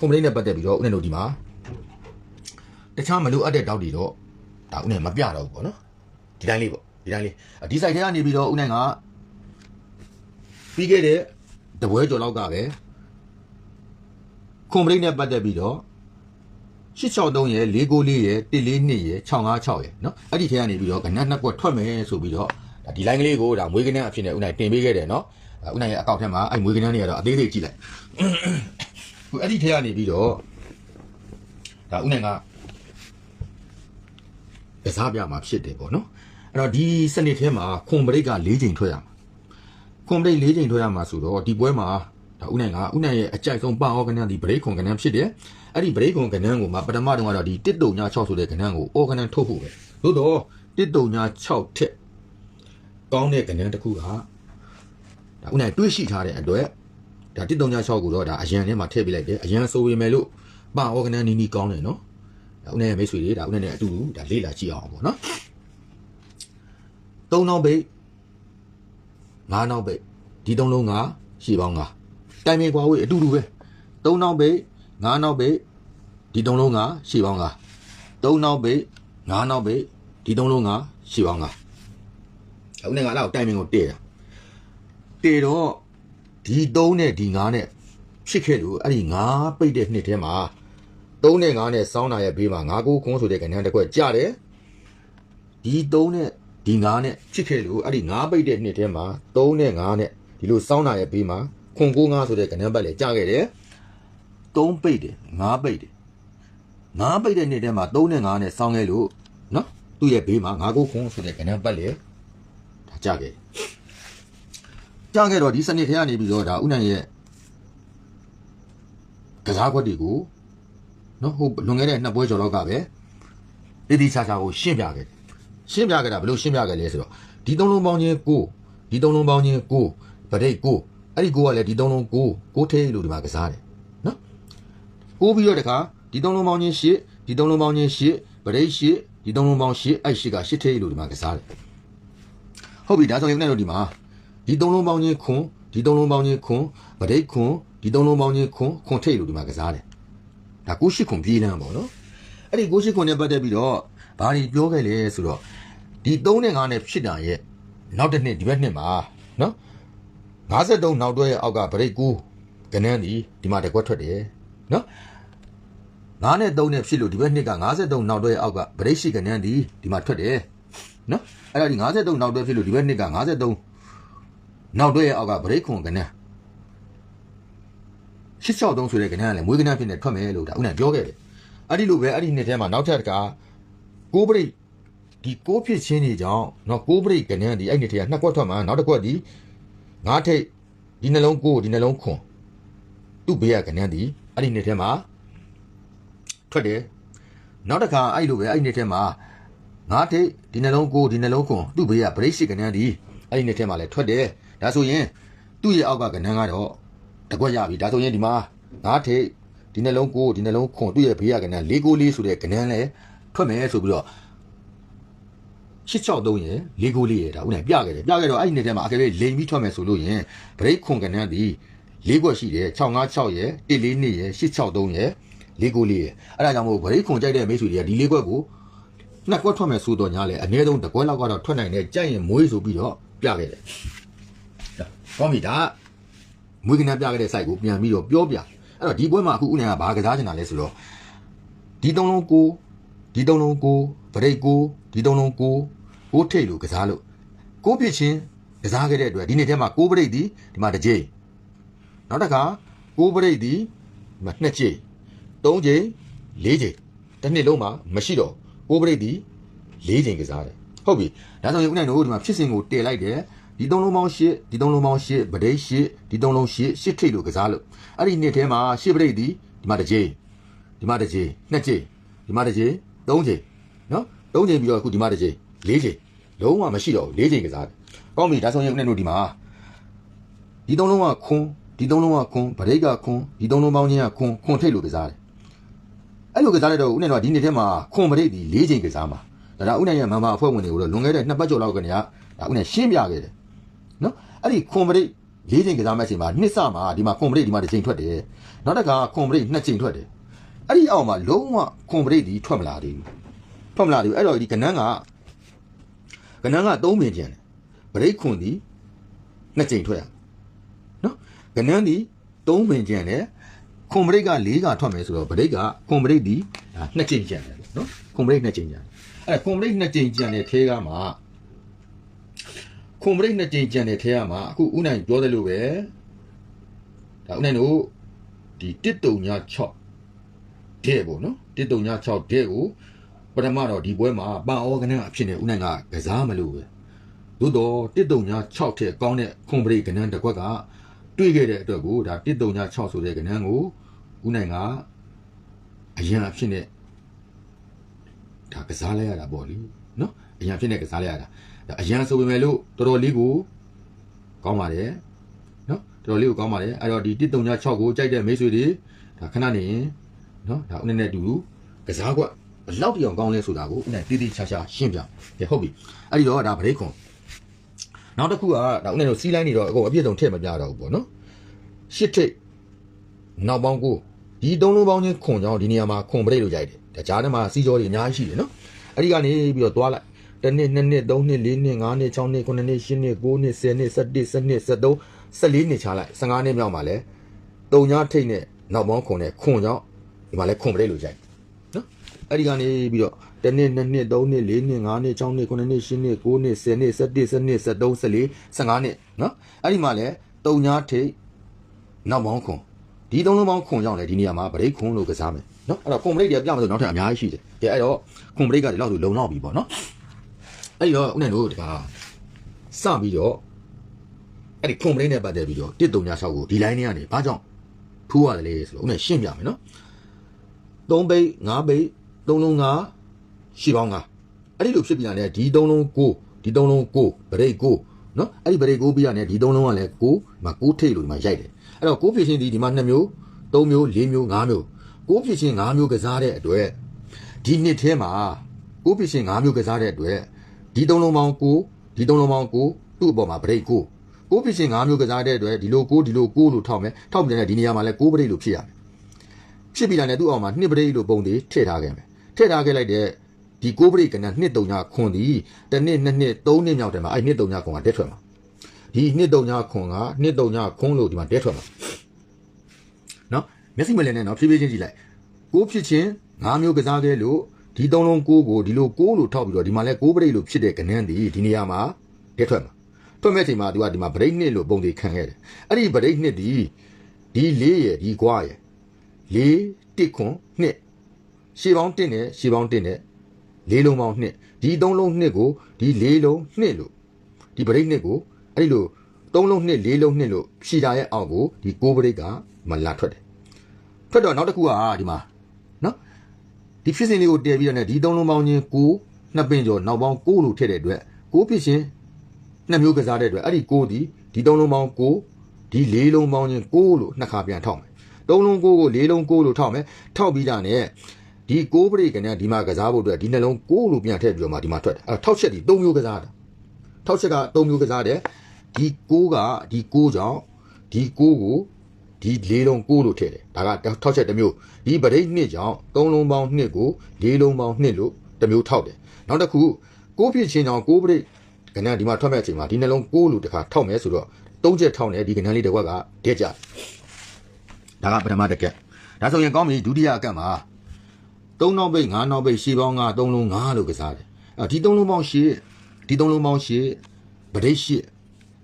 ကွန်ပလိတ်နဲ့ပတ်သက်ပြီးတော့ဦးနဲ့တို့ဒီမှာတခြားမလိုအပ်တဲ့တောက်တွေတော့ဒါဦးနဲ့မပြတော့ဘူးပေါ့နော်ဒီတိုင်းလေးပေါ့ဒီတိုင်းလေးအဒီ site ထဲကနေပြီးတော့ဦးနဲ့ကပြီးခဲ့တဲ့တပွဲကျော်လောက်ကပဲကွန်ပလိတ်နဲ့ပတ်သက်ပြီးတော့863ရဲ့494ရဲ့142ရဲ့656ရဲ့เนาะအဲ့ဒီထဲကနေပြီးတော့ကနက်နှစ်ကွက်ထွက်မယ်ဆိုပြီးတော့ဒါဒီ line ကလေးကိုဒါမွေးကနန်းအဖြစ်နဲ့ဦးနိုင်တင်ပေးခဲ့တယ်เนาะဦးနိုင်ရဲ့အကောင့်ထဲမှာအဲ့မွေးကနန်းတွေကတော့အသေးသေးကြည့်လိုက် ခုအဲ့ဒီထဲကနေပြီးတော့ဒါဦးနိုင်ကကစားပြမှာဖြစ်တယ်ပေါ့နော်အဲ့တော့ဒီစနစ်ထဲမှာခွန်ဘရိတ်က၄ချိန်ထွက်ရမှာခွန်ဘရိတ်၄ချိန်ထွက်ရမှာဆိုတော့ဒီပွဲမှာဒါဦးနိုင်ကဦးနိုင်ရဲ့အကြိုက်ဆုံးပအောကနန်းဒီဘရိတ်ခွန်ကနန်းဖြစ်တယ်အဲ့ဒီဘရိတ်ခွန်ကနန်းကိုမှပထမတုန်းကတော့ဒီတစ်တုံညာ6ဆိုတဲ့ကနန်းကိုအောကနန်းထုတ်ဖို့ပဲသို့တော့တစ်တုံညာ6ထက်ကောင်းတဲ့ကနန်းတစ်ခုကဒါဦးနိုင်တွေးရှိထားတဲ့အတွက် ဒါတစ်တုံညာ6ကိုတော့ဒါအရန်ထဲမှာထည့်ပေးလိုက်တယ်အရန်ဆိုပေမဲ့လို့ပအောကနန်းနီးနီးကောင်းတယ်နော်ဒါဦးနိုင်ရဲ့မိတ်ဆွေတွေဒါဦးနိုင်နဲ့အတူတူဒါလေ့လာကြည့်အောင်ပေါ့နော်သုံးနောက်ပိတ်ငါးနောက်ပိတ်ဒီသုံးလုံးကရှေ့ပေါင်းကတိုင်မြေကွာဝေးအတူတူပဲသုံးနောက်ပိတ်ငါးနောက်ပိတ်ဒီသုံးလုံးကရှေ့ပေါင်းကသုံးနောက်ပိတ်ငါးနောက်ပိတ်ဒီသုံးလုံးကရှေ့ပေါင်းကဦးနိုင်ကအဲ့ဒါကိုတိုင်မြေကိုတည့်တာတည့်တော့ ဒီသုံးနဲ့ဒီငါးနဲ့ဖြစ်ခဲ့လို့အဲ့ဒီငါးပိတ်တဲ့နှစ်ထဲမှာသုံးနဲ့ငါးနဲ့စောင်းနာရဲ့ဘေးမှာငါးကိုခွန်းဆိုတဲ့ကဏ္ဍတစ်ခွက်ကြတယ်ဒီသုံးနဲ့ဒီငါးနဲ့ဖြစ်ခဲ့လို့အဲ့ဒီငါးပိတ်တဲ့နှစ်ထဲမှာသုံးနဲ့ငါးနဲ့ဒီလိုစောင်းနာရဲ့ဘေးမှာခွန်ကိုငါးဆိုတဲ့ကဏ္ဍဘက်လေကြခဲ့တယ်သုံးပိတ်တယ်ငါးပိတ်တယ်ငါးပိတ်တဲ့နှစ်ထဲမှာသုံးနဲ့ငါးနဲ့စောင်းခဲ့လို့နော်သူ့ရဲ့ဘေးမှာငါးကိုခွန်းဆိုတဲ့ကဏ္ဍဘက်လေဒါကြခဲ့တယ် ကြခဲ့တော့ဒီစနစ်ထဲကနေပြီးတော့ဒါဥနိုင်ရဲ့ကစားခွက်တွေကိုနော်ဟုတ်လွန်ခဲ့တဲ့နှစ်ပွဲကျော်လောက်ကပဲတည်တည်ချာချာကိုရှင်းပြခဲ့တယ်ရှင်းပြခဲ့တာဘယ်လိုရှင်းပြခဲ့လဲဆိုတော့ဒီသုံးလုံးပေါင်းချင်းကိုဒီသုံးလုံးပေါင်းချင်းကိုဗဒိတ်ကိုအဲ့ဒီကိုကလည်းဒီသုံးလုံးကိုကိုထိလို့ဒီမှာကစားတယ်နော်ကိုပြီးတော့တခါဒီသုံးလုံးပေါင်းချင်းရှစ်ဒီသုံးလုံးပေါင်းချင်းရှစ်ဗဒိတ်ရှစ်ဒီသုံးလုံးပေါင်းရှစ်အဲ့ရှစ်ကရှစ်ထိလို့ဒီမှာကစားတယ်ဟုတ်ပြီဒါဆိုရင်လည်းတို့ဒီမှာ ဒီသုံးလုံးပေါင်းချင်းခွန်ဒီသုံးလုံးပေါင်းချင်းခွန်ဗဒိတ်ခွန်ဒီသုံးလုံးပေါင်းချင်းခွန်ခွန်ထိလို့ဒီမှာကစားတယ်ဒါကိုရှိခွန်ပြေးလန်းပေါ့နော်အဲ့ဒီကိုရှိခွန်နဲ့ပတ်သက်ပြီးတော့ဘာတွေပြောခဲ့လဲဆိုတော့ဒီ3နဲ့5နဲ့ဖြစ်တာရဲ့နောက်တစ်နှစ်ဒီဘက်နှစ်မှာနော်53နောက်တွဲရဲ့အောက်ကဗရိတ်ကူကနန်းဒီဒီမှာတကွက်ထွက်တယ်နော်9နဲ့3နဲ့ဖြစ်လို့ဒီဘက်နှစ်က53နောက်တွဲရဲ့အောက်ကဗရိတ်ရှိကနန်းဒီဒီမှာထွက်တယ်နော်အဲ့ဒါဒီ53နောက်တွဲဖြစ်လို့ဒီဘက်နှစ်က53 နောက်တွဲရဲ့အောက်ကဗရိတ်ခွန်ကနန်း863ဆိုတဲ့ကဏ္ဍကလည်းမွေးကဏ္ဍဖြစ်နေထွက်မယ်လို့ဒါဦးနိုင်ပြောခဲ့တယ်အဲ့ဒီလိုပဲအဲ့ဒီနှစ်ထဲမှာနောက်ထပ်တစ်ခါကိုးပရိတ်ဒီကိုးဖြစ်ချင်းတွေကြောင့်နော်ကိုးပရိတ်ကဏ္ဍဒီအဲ့နှစ်ထဲကနှစ်ကွက်ထွက်မှာနောက်တစ်ကွက်ဒီငါးထိပ်ဒီနှလုံးကိုးဒီနှလုံးခွန်သူ့ဘေးကကဏ္ဍဒီအဲ့ဒီနှစ်ထဲမှာထွက်တယ်နောက်တစ်ခါအဲ့လိုပဲအဲ့ဒီနှစ်ထဲမှာငါးထိပ်ဒီနှလုံးကိုးဒီနှလုံးခွန်သူ့ဘေးကဗရိတ်ရှိကဏ္ဍဒီအဲ့ဒီနှစ်ထဲမှာလည်းထွက်တယ် ဒါဆိုရင်သူ့ရဲ့အောက်ကကဏ္ဍကတော့တကွက်ရပြီဒါဆိုရင်ဒီမှာငါးထိပ်ဒီနှလုံးကိုဒီနှလုံးခွန်သူ့ရဲ့ဘေးရကဏ္ဍ၄ကိုလေးဆိုတဲ့ကဏ္ဍလဲထွက်မယ်ဆိုပြီးတော့663ရဲ့၄ကိုလေးရဲ့ဒါဦးနိုင်ပြခဲ့တယ်ပြခဲ့တော့အဲ့ဒီနေ့ထဲမှာအကယ်၍လိန်ပြီးထွက်မယ်ဆိုလို့ရင်ဗရိတ်ခွန်ကဏ္ဍဒီ၄ကွက်ရှိတယ်656ရဲ့142ရဲ့663ရဲ့၄ကိုလေးရဲ့အဲ့ဒါကြောင့်မို့ဗရိတ်ခွန်ကြိုက်တဲ့မိတ်ဆွေတွေကဒီ၄ကွက်ကိုနှစ်ကွက်ထွက်မယ်ဆိုတော့ညာလဲအနည်းဆုံးတစ်ကွက်လောက်ကတော့ထွက်နိုင်တယ်ကြိုက်ရင်မွေးဆိုပြီးတော့ပြခဲ့တယ် ကောင်းပြီဒါကမွေးကနပြခဲ့တဲ့ site ကိုပြန်ပြီးတော့ပြောပြအဲ့တော့ဒီပွဲမှာအခုဦးနိုင်ကဘာကစားချင်တာလဲဆိုတော့ဒီသုံးလုံးကိုဒီသုံးလုံးကိုဗရိတ်ကိုဒီသုံးလုံးကိုကိုထိတ်လို့ကစားလို့ကိုပြစ်ချင်းကစားခဲ့တဲ့အတွက်ဒီနေ့ထဲမှာကိုဗရိတ်ဒီဒီမှာတစ်ကြိမ်နောက်တစ်ခါကိုဗရိတ်ဒီဒီမှာနှစ်ကြိမ်သုံးကြိမ်လေးကြိမ်တစ်နှစ်လုံးမှာမရှိတော့ကိုဗရိတ်ဒီလေးကြိမ်ကစားတယ်ဟုတ်ပြီဒါဆိုရင်ဦးနိုင်တို့ဒီမှာဖြစ်စဉ်ကိုတည်လိုက်တယ် ဒီသုံးလုံးပေါင်း၈ဒီသုံးလုံးပေါင်း၈ဗဒိတ်၈ဒီသုံးလုံး၈၈ထိတ်လို့ကစားလို့အဲ့ဒီနှစ်ထဲမှာ၈ဗဒိတ်ဒီဒီမှာတစ်ကြိမ်ဒီမှာတစ်ကြိမ်နှစ်ကြိမ်ဒီမှာတစ်ကြိမ်သုံးကြိမ်နော်သုံးကြိမ်ပြီးတော့အခုဒီမှာတစ်ကြိမ်၄ကြိမ်လုံးဝမရှိတော့ဘူး၄ကြိမ်ကစားတယ်ကောင်းပြီဒါဆိုရင်ဦးနဲ့တို့ဒီမှာဒီသုံးလုံးကခွန်းဒီသုံးလုံးကခွန်းဗဒိတ်ကခွန်းဒီသုံးလုံးပေါင်းချင်းကခွန်းခွန်းထိတ်လို့ကစားတယ်အဲ့လိုကစားတဲ့တော့ဦးနဲ့တော့ဒီနှစ်ထဲမှာခွန်းဗဒိတ်ဒီ၄ကြိမ်ကစားမှာဒါဒါဦးနဲ့ရဲ့မန်ပါအဖွဲ့ဝင်တွေကိုတော့လွန်ခဲ့တဲ့နှစ်ပတ်ကျော်လောက်ကနေကဒါဦးနဲ့ရှင်းပြခဲ့တယ် နော်အဲ့ဒီခွန်ပရိတ်လေးချိန်ကစားမဲ့အချိန်မှာနှစ်စမှာဒီမှာကွန်ပရိတ်ဒီမှာတစ်ချိန်ထွက်တယ်နောက်တစ်ခါကွန်ပရိတ်နှစ်ချိန်ထွက်တယ်အဲ့ဒီအောက်မှာလုံးဝကွန်ပရိတ်ဒီထွက်မလာသေးဘူးထွက်မလာသေးဘူးအဲ့တော့ဒီကနန်းကကနန်းက3ပင်ကျန်တယ်ဘရိတ်ခွန်ဒီနှစ်ချိန်ထွက်ရနော်ကနန်းဒီ3ပင်ကျန်တယ်ကွန်ပရိတ်က4ကထွက်မယ်ဆိုတော့ဘရိတ်ကကွန်ပရိတ်ဒီနှစ်ချိန်ကျန်တယ်နော်ကွန်ပရိတ်နှစ်ချိန်ကျန်တယ်အဲ့ကွန်ပရိတ်နှစ်ချိန်ကျန်တဲ့ထဲကမှာ ခွန်ပရိတ်နှစ်ကြိမ်ကြံတဲ့ထဲမှာအခုဥနိုင်ပြောတယ်လို့ပဲဒါဥနိုင်တို့ဒီ136တဲ့ပေါ့နော်136တဲ့ကိုပထမတော့ဒီပွဲမှာပန်ဩကနန်းအဖြစ်နဲ့ဥနိုင်ကကစားမလို့ပဲသို့တော့136တဲ့ကောင်းတဲ့ခွန်ပရိတ်ကနန်းတစ်ခွက်ကတွေ့ခဲ့တဲ့အတွက်ကိုဒါ136ဆိုတဲ့ကနန်းကိုဥနိုင်ကအရင်အဖြစ်နဲ့ဒါကစားလိုက်ရတာပေါ့လေနော် အရင်အဖြစ်နဲ့ကစားလိုက်ရတာဒါအရန်ဆိုပေမဲ့လို့တော်တော်လေးကိုကောင်းပါတယ်နော်တော်တော်လေးကိုကောင်းပါတယ်အဲ့တော့ဒီ136ကိုကြိုက်တဲ့မိတ်ဆွေတွေဒါခဏနေရင်နော်ဒါဦးနဲ့နဲ့အတူတူကစားကွက်ဘယ်လောက်တောင်ကောင်းလဲဆိုတာကိုဦးနဲ့တီးတီးချာချာရှင်းပြကဲဟုတ်ပြီအဲ့ဒီတော့ဒါဗရိတ်ခွန်နောက်တစ်ခုကဒါဦးနဲ့တို့စီးလိုင်းနေတော့အကုန်အပြည့်စုံထည့်မပြတော့ဘူးပေါ့နော်ရှစ်ထိတ်နောက်ပေါင်းကိုဒီသုံးလုံးပေါင်းချင်းခွန်ကြောင်းဒီနေရာမှာခွန်ပရိတ်လို့ရိုက်တယ်ဒါကြားထဲမှာစီးကြောတွေအများကြီးရှိတယ်နော်အဲ့ဒီကနေပြီးတော့သွားလိုက် တစ်နှစ်နှစ်နှစ်သုံးနှစ်လေးနှစ်ငါးနှစ်၆နှစ်ခုနှစ်နှစ်ရှစ်နှစ်ကိုးနှစ်ဆယ်နှစ်၁၁၁နှစ်၁၃၁၄နှစ်ချလိုက်15နှစ်မြောက်မှာလဲတုံညာထိတ်နဲ့နောက်ပေါင်းခွန်နဲ့ခွန်ကြောင့်ဒီမှာလဲခွန်ပရိတ်လို့ရိုက်နော်အဲ့ဒီကနေပြီးတော့တစ်နှစ်နှစ်နှစ်သုံးနှစ်လေးနှစ်ငါးနှစ်၆နှစ်ခုနှစ်နှစ်ရှစ်နှစ်ကိုးနှစ်ဆယ်နှစ်၁၁၁နှစ်၁၃၁၄15နှစ်နော်အဲ့ဒီမှာလဲတုံညာထိတ်နောက်ပေါင်းခွန်ဒီသုံးလုံးပေါင်းခွန်ကြောင့်လဲဒီနေရာမှာပရိတ်ခွန်လို့ကစားမယ်နော်အဲ့တော့ခွန်ပရိတ်တွေပြမလို့နောက်ထပ်အများကြီးရှိတယ်ကဲအဲ့တော့ခွန်ပရိတ်ကဒီလောက်ဆိုလုံလောက်ပြီပေါ့နော် အဲ့ဒီတော့ဦးနဲ့တို့ဒီကစပြီးတော့အဲ့ဒီ complaint နဲ့ပတ်သက်ပြီးတော့136ကိုဒီ line ထဲကနေဘာကြောင့်ထူးရတယ်လဲဆိုတော့ဦးနဲ့ရှင်းပြမယ်နော်3ဘိတ်5ဘိတ်3လုံး5ရှီပေါင်း5အဲ့ဒီလိုဖြစ်ပြရတယ်ဒီ3လုံး9ဒီ3လုံး9ဗရိတ်9နော်အဲ့ဒီဗရိတ်9ပြရတယ်ဒီ3လုံးကလည်း9ဒီမှာ9ထိတ်လို့ဒီမှာရိုက်တယ်အဲ့တော့9ဖြစ်ချင်းဒီဒီမှာ2မျိုး3မျိုး4မျိုး5မျိုး9ဖြစ်ချင်း5မျိုးကစားတဲ့အတွက်ဒီနှစ်ထဲမှာ9ဖြစ်ချင်း5မျိုးကစားတဲ့အတွက် ဒီသုံးလုံးပေါင်းကိုဒီသုံးလုံးပေါင်းကိုသူ့အပေါ်မှာဗရိတ်ကိုကိုဖြစ်ချင်း၅မျိုးကစားတဲ့အတွက်ဒီလိုကိုဒီလိုကိုလို့ထောက်မယ်ထောက်ပြန်တဲ့ဒီနေရာမှာလဲကိုဗရိတ်လို့ဖြစ်ရမယ်ဖြစ်ပြီးတာနဲ့သူ့အောင်မှာနှစ်ဗရိတ်လို့ပုံသေးထည့်ထားခဲ့မယ်ထည့်ထားခဲ့လိုက်တဲ့ဒီကိုဗရိတ်ကနနှစ်တုံညာခွန်ဒီတစ်နှစ်နှစ်နှစ်သုံးနှစ်မြောက်တယ်မှာအဲ့နှစ်တုံညာခွန်ကတက်ထွက်မှာဒီနှစ်တုံညာခွန်ကနှစ်တုံညာခွန်လို့ဒီမှာတက်ထွက်မှာနော်မျက်စိမလဲနဲ့နော်ဖြည်းဖြည်းချင်းကြည့်လိုက်ကိုဖြစ်ချင်း၅မျိုးကစားခဲ့လို့ ဒီသုံးလုံးကိုကိုဒီလိုကိုလို့ထောက်ပြီးတော့ဒီမှာလဲကိုပရိတ်လို့ဖြစ်တဲ့ကနန်းဒီဒီနေရာမှာတက်ထွက်မှာထွက်မဲ့ချိန်မှာသူကဒီမှာဗရိတ်နှစ်လို့ပုံသေးခံခဲ့တယ်အဲ့ဒီဗရိတ်နှစ်ဒီဒီလေးရယ်ဒီကွာရယ်လေးတစ်ခွန်နှစ်ရှေးပေါင်းတစ်နဲ့ရှေးပေါင်းတစ်နဲ့လေးလုံးပေါင်းနှစ်ဒီသုံးလုံးနှစ်ကိုဒီလေးလုံးနှစ်လို့ဒီဗရိတ်နှစ်ကိုအဲ့ဒီလိုသုံးလုံးနှစ်လေးလုံးနှစ်လို့ဖြီတာရဲ့အောက်ကိုဒီကိုပရိတ်ကမလာထွက်တယ်ထွက်တော့နောက်တစ်ခုကဒီမှာနော် ဒီဖြစ်စဉ်လေးကိုတည်ပြီးတော့ ਨੇ ဒီသုံးလုံးပေါင်းချင်း6နှစ်ပင်ကျော်နောက်ပေါင်း6လို့ထည့်တဲ့အတွက်6ဖြစ်ရှင်နှစ်မျိုးကစားတဲ့အတွက်အဲ့ဒီ6ဒီဒီသုံးလုံးပေါင်း6ဒီလေးလုံးပေါင်းချင်း6လို့နှစ်ခါပြန်ထောက်မယ်သုံးလုံး6ကိုလေးလုံး6လို့ထောက်မယ်ထောက်ပြီးတာ ਨੇ ဒီ6ပရိကနေဒီမှာကစားဖို့အတွက်ဒီနှလုံး6လို့ပြန်ထည့်ပြီးတော့မှဒီမှာထွက်တယ်အဲ့တော့ထောက်ချက်ဒီ3မျိုးကစားတာထောက်ချက်က3မျိုးကစားတယ်ဒီ6ကဒီ6ကြောင့်ဒီ6ကို ဒီလေးလုံးကိုလို့ထည့်တယ်ဒါကထောက်ချက်တစ်မျိုးဒီပရိတ်နှစ်ကြောင့်သုံးလုံးပေါင်းနှစ်ကိုလေးလုံးပေါင်းနှစ်လို့တစ်မျိုးထောက်တယ်နောက်တစ်ခုကိုဖြစ်ချင်းကြောင့်ကိုပရိတ်ကဏ္ဍဒီမှာထွက်မဲ့အချိန်မှာဒီနှလုံးကိုလို့တစ်ခါထောက်မယ်ဆိုတော့သုံးချက်ထောက်နေဒီကဏ္ဍလေးတစ်ခွက်ကတက်ကြဒါကပထမတစ်ကက်ဒါဆိုရင်ကောင်းပြီဒုတိယအကက်မှာသုံးနောက်ပိတ်ငါးနောက်ပိတ်ရှေးပေါင်းကသုံးလုံးငါးလို့ကစားတယ်အဲဒီသုံးလုံးပေါင်းရှေးဒီသုံးလုံးပေါင်းရှေးပရိတ်ရှေး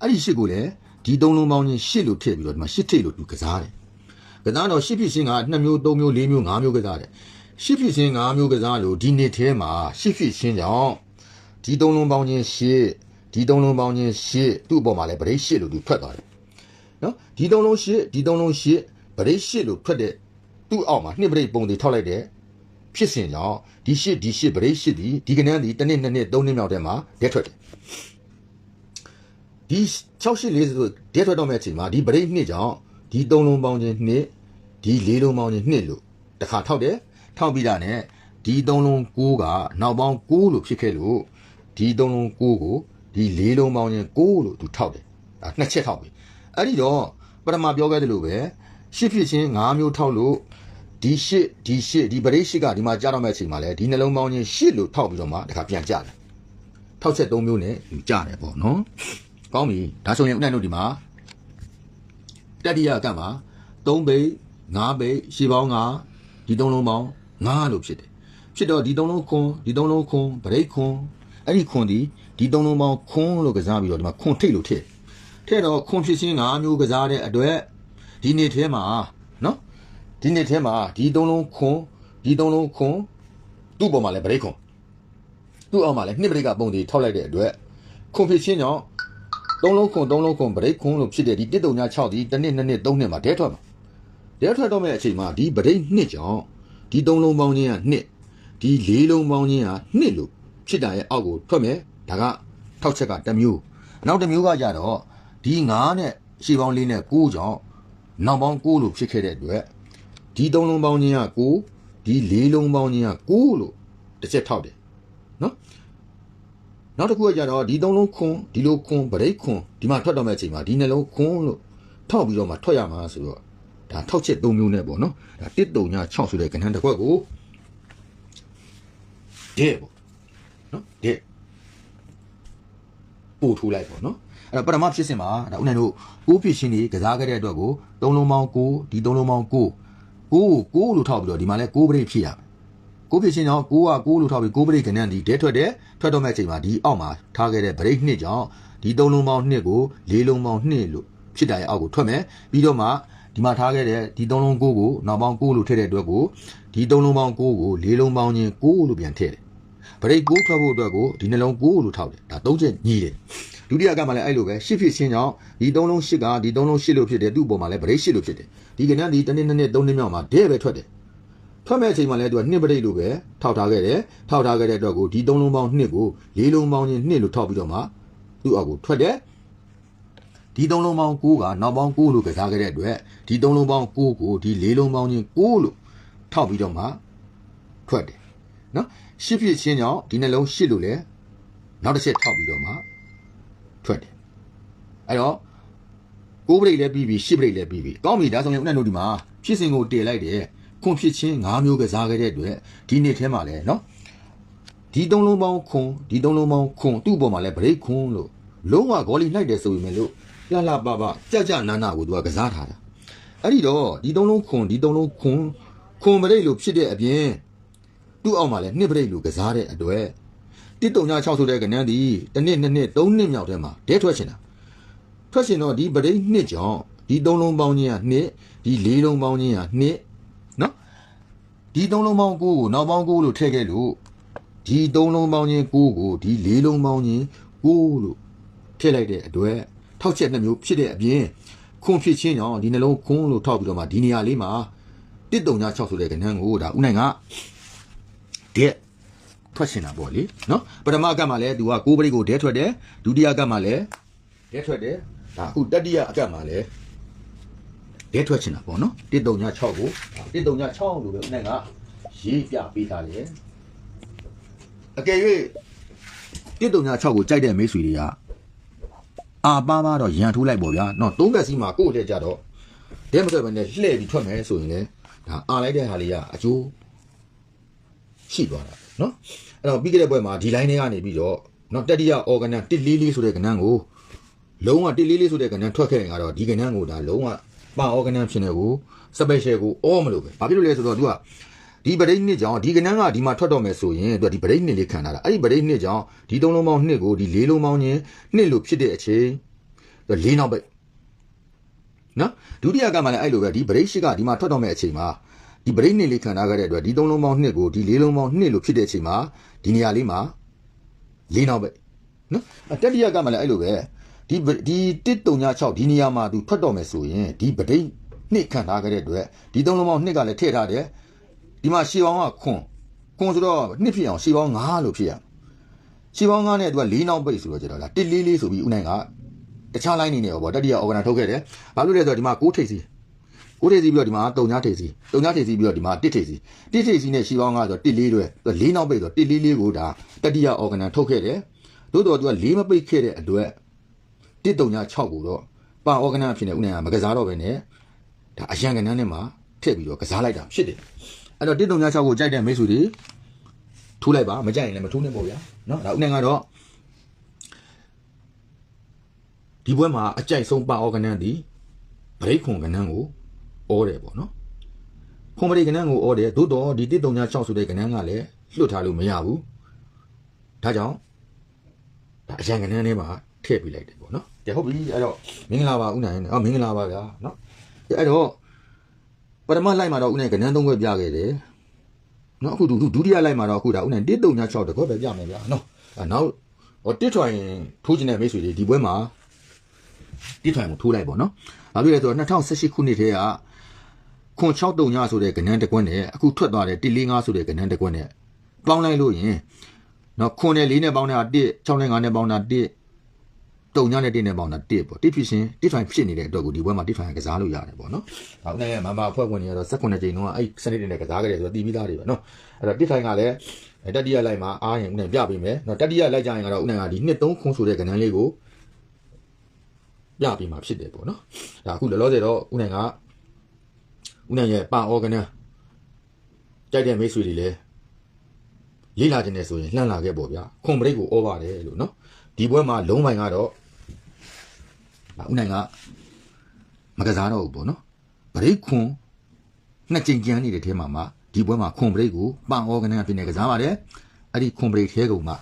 အဲ့ဒီရှေ့ကိုလည်း ဒီသုံးလုံးပေါင်းချင်းရှစ်လို့ထည့်ပြီးတော့ဒီမှာရှစ်ထိပ်လို့သူကစားတယ်။ကစားတော့ရှစ်ဖြစ်ချင်းက2မျိုး3မျိုး4မျိုး5မျိုးကစားတယ်။ရှစ်ဖြစ်ချင်း5မျိုးကစားလို့ဒီနှစ်ထဲမှာရှစ်ဖြစ်ချင်းကြောင့်ဒီသုံးလုံးပေါင်းချင်းရှစ်ဒီသုံးလုံးပေါင်းချင်းရှစ်သူ့အပေါ်မှာလည်းဗရိတ်ရှစ်လို့သူထွက်သွားတယ်။နော်ဒီသုံးလုံးရှစ်ဒီသုံးလုံးရှစ်ဗရိတ်ရှစ်လို့ထွက်တဲ့သူ့အောက်မှာနှစ်ဗရိတ်ပုံတွေထောက်လိုက်တဲ့ဖြစ်စဉ်ကြောင့်ဒီရှစ်ဒီရှစ်ဗရိတ်ရှစ်ဒီဒီကနန်းဒီတစ်နှစ်နှစ်နှစ်သုံးနှစ်မြောက်ထဲမှာလက်ထွက်တယ်။ ဒီ6840ဆိုဒဲထွက်တော့မဲ့အချိန်မှာဒီဗရိတ်နှစ်ကြောင့်ဒီသုံးလုံးပေါင်းခြင်းနှစ်ဒီလေးလုံးပေါင်းခြင်းနှစ်လို့တစ်ခါထောက်တယ်ထောက်ပြီးတာ ਨੇ ဒီသုံးလုံး6ကနောက်ပေါင်း6လို့ဖြစ်ခဲ့လို့ဒီသုံးလုံး6ကိုဒီလေးလုံးပေါင်းခြင်း6လို့သူထောက်တယ်ဒါနှစ်ချက်ထောက်ပြီအဲ့ဒီတော့ပထမပြောခဲ့သလိုပဲရှစ်ဖြစ်ချင်း၅မျိုးထောက်လို့ဒီရှစ်ဒီရှစ်ဒီပရိရှစ်ကဒီမှာကြားတော့မဲ့အချိန်မှာလဲဒီနှလုံးပေါင်းချင်းရှစ်လို့ထောက်ပြီးတော့မှတခါပြန်ကြတယ်ထောက်ချက်၃မျိုးနဲ့ကြားတယ်ပေါ့နော် ကောင်းပြီဒါဆိုရင်ဥနိုင်တို့ဒီမှာတတိယအကန့်မှာ၃ဘိတ်၅ဘိတ်ရှစ်ပေါင်း၅ဒီ၃လုံးပေါင်း၅လို့ဖြစ်တယ်ဖြစ်တော့ဒီ၃လုံးခွန်ဒီ၃လုံးခွန်ပရိခွန်အဲ့ဒီခွန်ဒီဒီ၃လုံးပေါင်းခွန်လို့ကစားပြီးတော့ဒီမှာခွန်ထိတ်လို့ထည့်ထဲတော့ခွန်ဖြစ်ချင်း၅မျိုးကစားတဲ့အတွက်ဒီနေ့ထဲမှာနော်ဒီနေ့ထဲမှာဒီ၃လုံးခွန်ဒီ၃လုံးခွန်သူ့ပေါ်မှာလည်းပရိခွန်သူ့အောက်မှာလည်းနှစ်ပရိကပုံတွေထောက်လိုက်တဲ့အတွက်ခွန်ဖြစ်ချင်းကြောင့် သုံးလုံးခွန်သုံးလုံးခွန်ပရိခွန်လို့ဖြစ်တဲ့ဒီ136ဒီတစ်နှစ်နှစ်နှစ်သုံးနှစ်မှာဒဲထွက်မှာဒဲထွက်တော့မဲ့အချိန်မှာဒီပရိနှစ်ကြောင့်ဒီသုံးလုံးပေါင်းချင်းကနှစ်ဒီလေးလုံးပေါင်းချင်းကနှစ်လို့ဖြစ်တာရဲ့အောက်ကိုထွက်မယ်ဒါကထောက်ချက်ကတစ်မျိုးနောက်တစ်မျိုးကကြတော့ဒီ9နဲ့ရှေ့ပေါင်းလေးနဲ့9ကြောင့်နောက်ပေါင်း9လို့ဖြစ်ခဲ့တဲ့အတွက်ဒီသုံးလုံးပေါင်းချင်းက9ဒီလေးလုံးပေါင်းချင်းက9လို့တစ်ချက်ထောက်တယ်နော် နောက်တစ်ခုကကြတော့ဒီသုံးလုံးခွန်ဒီလိုခွန်ဗရိတ်ခွန်ဒီမှာထွက်တော့မဲ့အချိန်မှာဒီနှလုံးခွန်လို့ထောက်ပြီးတော့မှထွက်ရမှာဆိုတော့ဒါထောက်ချက်၃မျိုးနဲ့ပေါ့နော်ဒါ1 3ည6ဆိုတဲ့ကဏ္ဍတစ်ခွက်ကိုတဲ့ပေါ့နော်တဲ့ပို့ထိုးလိုက်ပေါ့နော်အဲ့တော့ပထမဖြစ်စဉ်မှာဒါဦးနိုင်တို့ကိုးဖြစ်ရှင်ကြီးကစားခဲ့တဲ့အတွက်ကို၃လုံးပေါင်း9ဒီ၃လုံးပေါင်း9 9ကို9လို့ထောက်ပြီးတော့ဒီမှာလဲ9ပရိတ်ဖြစ်ရမယ် ကိုဖြစ်ချင်းကြောင့်ကိုကကိုလို့ထောက်ပြီးကိုပရိတ်ကနန်းဒီဒဲထွက်တယ်ထွက်တော့မဲ့အချိန်မှာဒီအောက်မှာထားခဲ့တဲ့ဗရိတ်နှစ်ကြောင့်ဒီသုံးလုံးပေါင်းနှစ်ကိုလေးလုံးပေါင်းနှစ်လို့ဖြစ်တာရဲ့အောက်ကိုထွက်မယ်ပြီးတော့မှဒီမှာထားခဲ့တဲ့ဒီသုံးလုံးကိုကိုနောက်ပေါင်းကိုလို့ထည့်တဲ့အတွက်ကိုဒီသုံးလုံးပေါင်းကိုကိုလေးလုံးပေါင်းချင်းကိုလို့ပြန်ထည့်တယ်ဗရိတ်ကိုထွက်ဖို့အတွက်ကိုဒီနှလုံးကိုလို့ထောက်တယ်ဒါသုံးချက်ညီးတယ်ဒုတိယကမှလည်းအဲ့လိုပဲရှစ်ဖြစ်ချင်းကြောင့်ဒီသုံးလုံးရှစ်ကဒီသုံးလုံးရှစ်လို့ဖြစ်တယ်သူ့အပေါ်မှာလည်းဗရိတ်ရှစ်လို့ဖြစ်တယ်ဒီကနန်းဒီတစ်နှစ်နှစ်နှစ်သုံးနှစ်မြောက်မှာဒဲပဲထွက်တယ် ထွက်မဲ့အချိန်မှာလည်းသူကနှစ်ပရိတ်လိုပဲထောက်ထားခဲ့တယ်ထောက်ထားခဲ့တဲ့အတွက်ကိုဒီသုံးလုံးပေါင်းနှစ်ကိုလေးလုံးပေါင်းချင်းနှစ်လို့ထောက်ပြီးတော့မှသူ့အောက်ကိုထွက်တယ်ဒီသုံးလုံးပေါင်း9ကနောက်ပေါင်း9လို့ကစားခဲ့တဲ့အတွက်ဒီသုံးလုံးပေါင်း9ကိုဒီလေးလုံးပေါင်းချင်း9လို့ထောက်ပြီးတော့မှထွက်တယ်နော်ရှစ်ဖြစ်ချင်းကြောင့်ဒီနှလုံးရှစ်လို့လဲနောက်တစ်ချက်ထောက်ပြီးတော့မှထွက်တယ်အဲ့တော့ကိုးပရိတ်လည်းပြီးပြီရှစ်ပရိတ်လည်းပြီးပြီကောင်းပြီဒါဆိုရင်ဦးနဲ့တို့ဒီမှာဖြစ်စဉ်ကိုတည်လိုက်တယ် ခွန်ဖြစ်ချင်း၅မျိုးကစားခဲ့တဲ့အတွက်ဒီနေ့ထဲမှာလဲနော်ဒီသုံးလုံးပေါင်းခွန်ဒီသုံးလုံးပေါင်းခွန်သူ့ပေါ်မှာလဲဗရိတ်ခွန်လို့လုံးဝဂေါ်လီနှိုက်တယ်ဆိုပေမဲ့လို့လှလှပပကြကြနာနာကိုသူကကစားထားတာအဲ့ဒီတော့ဒီသုံးလုံးခွန်ဒီသုံးလုံးခွန်ခွန်ဗရိတ်လို့ဖြစ်တဲ့အပြင်သူ့အောက်မှာလဲနှစ်ဗရိတ်လို့ကစားတဲ့အတွက်တစ်တုံညာ6ဆိုတဲ့ကနန်းဒီတစ်နှစ်နှစ်နှစ်သုံးနှစ်မြောက်ထဲမှာဒဲထွက်ချင်တာထွက်ချင်တော့ဒီဗရိတ်နှစ်ကြောင့်ဒီသုံးလုံးပေါင်းချင်းကနှစ်ဒီလေးလုံးပေါင်းချင်းကနှစ်နော် ဒီသုံးလုံးပေါင်းကိုကိုနောက်ပေါင်းကိုလို့ထည့်ခဲ့လို့ဒီသုံးလုံးပေါင်းချင်းကိုကိုဒီလေးလုံးပေါင်းချင်းကိုလို့ထည့်လိုက်တဲ့အတွက်ထောက်ချက်နှစ်မျိုးဖြစ်တဲ့အပြင်ခွန်ဖြစ်ချင်းကြောင့်ဒီနှလုံးခွန်လို့ထောက်ပြီးတော့မှဒီနေရာလေးမှာတစ်တုံညာ6ဆိုတဲ့ကဏ္ဍကိုဒါဥနိုင်ကတဲ့ထွက်ရှင်တာပေါ့လေနော်ပထမကတ်မှာလဲသူကကိုးပရိတ်ကိုဒဲထွက်တယ်ဒုတိယကတ်မှာလဲဒဲထွက်တယ်ဒါအခုတတိယအကတ်မှာလဲ ဒဲထွက်ချင်တာပေါ့နော်တစ်တုံညာ6ကိုတစ်တုံညာ6လို့ပဲဥနိုင်ကရေးပြပေးထားတယ်အကယ်၍တစ်တုံညာ6ကိုကြိုက်တဲ့မိတ်ဆွေတွေကအာပါပါတော့ရန်ထိုးလိုက်ပေါ့ဗျာနော်သုံးကက်စီမှာကိုယ့်တဲ့ကြတော့ဒဲမထွက်ဘဲနဲ့လှည့်ပြီးထွက်မယ်ဆိုရင်လေဒါအာလိုက်တဲ့ဟာလေးကအကျိုးရှိသွားတာနော်အဲ့တော့ပြီးခဲ့တဲ့ဘက်မှာဒီ line တွေကနေပြီးတော့နော်တတိယ organ 144ဆိုတဲ့ကဏ္ဍကိုလုံးဝ144ဆိုတဲ့ကဏ္ဍထွက်ခဲ့ရင်ကတော့ဒီကဏ္ဍကိုဒါလုံးဝ ပါ organ ဖြစ်နေကို special ကိုအောမလို့ပဲဘာဖြစ်လို့လဲဆိုတော့သူကဒီပရိတ်နှစ်ကြောင့်ဒီကဏ္ဍကဒီမှာထွက်တော့မယ်ဆိုရင်သူကဒီပရိတ်နှစ်လေးခံထားတာအဲ့ဒီပရိတ်နှစ်ကြောင့်ဒီသုံးလုံးပေါင်းနှစ်ကိုဒီလေးလုံးပေါင်းချင်းနှစ်လို့ဖြစ်တဲ့အချိန်သူလေးနောက်ပဲနော်ဒုတိယကမှလည်းအဲ့လိုပဲဒီပရိတ်ရှိကဒီမှာထွက်တော့မယ်အချိန်မှာဒီပရိတ်နှစ်လေးခံထားခဲ့တဲ့အတွက်ဒီသုံးလုံးပေါင်းနှစ်ကိုဒီလေးလုံးပေါင်းနှစ်လို့ဖြစ်တဲ့အချိန်မှာဒီနေရာလေးမှာလေးနောက်ပဲနော်တတိယကမှလည်းအဲ့လိုပဲ ဒီဒီ136ဒီနေရာမှာသူထွက်တော့မယ်ဆိုရင်ဒီပရိတ်နှစ်ခံထားခဲ့တဲ့အတွက်ဒီသုံးလုံးပေါင်းနှစ်ကလည်းထည့်ထားတယ်ဒီမှာရှေးပေါင်းကခွန်ခွန်ဆိုတော့နှစ်ဖြစ်အောင်ရှေးပေါင်း9လို့ဖြစ်ရရှေးပေါင်း9နဲ့သူက၄နောက်ပိတ်ဆိုတော့ကျတော့လား144ဆိုပြီးဦးနိုင်ကတခြား line နေနေရောပေါ့တတိယ organ ထုတ်ခဲ့တယ်ဘာလို့လဲဆိုတော့ဒီမှာ6ထိပ်စီကိုထိပ်စီပြီးတော့ဒီမှာ3ညထိပ်စီ3ညထိပ်စီပြီးတော့ဒီမှာ1ထိပ်စီ1ထိပ်စီနဲ့ရှီပေါင်းကဆို1လေးတွေ၄နောက်ပိတ်ဆို1လေးလေးကိုဒါတတိယ organ ထုတ်ခဲ့တယ်သို့တော်သူက၄မပိတ်ခဲ့တဲ့အတွက် 1 3ည6ကိုတော့ပပန်အော်ဂနန်အဖြစ်နဲ့ဦးနိုင်ကမကစားတော့ပဲနဲ့ဒါအရန်ကနန်းနဲ့မှာထည့်ပြီးတော့ကစားလိုက်တာဖြစ်တယ်အဲ့တော့တစ်တုံညာ6ကိုကြိုက်တဲ့မိတ်ဆွေတွေထိုးလိုက်ပါမကြိုက်ရင်လည်းမထိုးနဲ့ပေါ့ဗျာနော်ဒါဦးနိုင်ကတော့ဒီပွဲမှာအကြိုက်ဆုံးပန်အော်ဂနန်ဒီဘရိတ်ခွန်ကနန်းကိုအော်တယ်ပေါ့နော်ခွန်ဘရိတ်ကနန်းကိုအော်တယ်သို့တော့ဒီတစ်တုံညာ6ဆိုတဲ့ကနန်းကလည်းလွတ်ထားလို့မရဘူးဒါကြောင့်ဒါအရန်ကနန်းထဲမှာထည့်ပြလိုက်တယ်ပေါ့နော်။ ကဲဟုတ်ပြီအဲ့တော့မင်္ဂလာပါဦးနိုင်။အော်မင်္ဂလာပါဗျာနော်။ကဲအဲ့တော့ပထမလိုက်မှာတော့ဦးနိုင်ကနန်းသုံးခွဲပြခဲ့တယ်။နော်အခုဒုဒုတိယလိုက်မှာတော့အခုဒါဦးနိုင်1 3 6တခွဲပဲပြမယ်ဗျာနော်။အဲ့နောက်ဟောတစ်ထွင်ထိုးခြင်းတဲ့မိတ်ဆွေတွေဒီပွဲမှာတစ်ထွင်ကိုထိုးလိုက်ပေါ့နော်။ဘာဖြစ်လဲဆိုတော့2018ခုနှစ်ထဲကခွန်6တုံညဆိုတဲ့ကနန်းတစ်ကွက်နဲ့အခုထွက်သွားတဲ့145ဆိုတဲ့ကနန်းတစ်ကွက်နဲ့ပေါင်းလိုက်လို့ရင်နော်ခွန်နဲ့လေးနဲ့ပေါင်းတာ1 6နဲ့5နဲ့ပေါင်းတာ1 တုံညနဲ့1နဲ့ပေါင်းတာ1ပေါ့တစ်ဖြစ်ရှင်တစ်ထိုင်ဖြစ်နေတဲ့အတွက်ကိုဒီဘွဲမှာတစ်ထိုင်ကစားလို့ရတယ်ပေါ့နော်။ဒါနဲ့မမအဖွဲ့ဝင်တွေကတော့18ကြိမ်တော့အဲ့စနစ်တွေနဲ့ကစားကြတယ်ဆိုတော့တီးပြီးသားတွေပဲနော်။အဲ့တော့တစ်ထိုင်ကလည်းတတိယလိုက်မှာအားရင်ဦးနဲ့ပြပေးမယ်။နော်တတိယလိုက်ကြရင်ကတော့ဦးနဲ့ကဒီ2 3ခွန်ဆိုတဲ့ကဏ္ဍလေးကိုပြပေးမှာဖြစ်တယ်ပေါ့နော်။ဒါအခုလောလောဆယ်တော့ဦးနဲ့ကဦးနဲ့ရဲ့ပန်အော်ဂနန်ကြိုက်တဲ့မိတ်ဆွေတွေလည်းလေးလာခြင်းနဲ့ဆိုရင်လှမ်းလာခဲ့ပေါ့ဗျာခွန်ဘရိတ်ကိုဩပါတယ်လို့နော်ဒီဘွဲမှာလုံးပိုင်ကတော့ဒါ ဦးနိုင်ကမကစားတော့ဘူးပေါ့နော်ဘရိတ်ခွန်နှစ်ကြိမ်ကြမ်းနေတဲ့ထဲမှာမှဒီဘွဲမှာခွန်ဘရိတ်ကိုပန်ဩကနေပြနေကစားပါတယ်အဲ့ဒီခွန်ဘရိတ်ထဲကုန်မှာ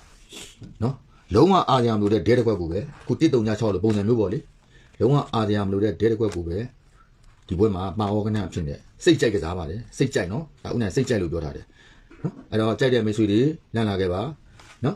နော်လုံးဝအာရမလို့တဲ့ဒဲတစ်ခွက်ကိုပဲခုတစ်တုံည6လို့ပုံစံမျိုးပေါ့လေလုံးဝအာရမလို့တဲ့ဒဲတစ်ခွက်ကိုပဲဒီဘွဲမှာပန်ဩကနေဖြစ်နေစိတ်ကြိုက်ကစားပါတယ်စိတ်ကြိုက်နော်ဒါဦးနိုင်စိတ်ကြိုက်လို့ပြောထားတယ်နော်အဲ့တော့ကြိုက်တဲ့မိတ်ဆွေတွေလန့်လာခဲ့ပါနော်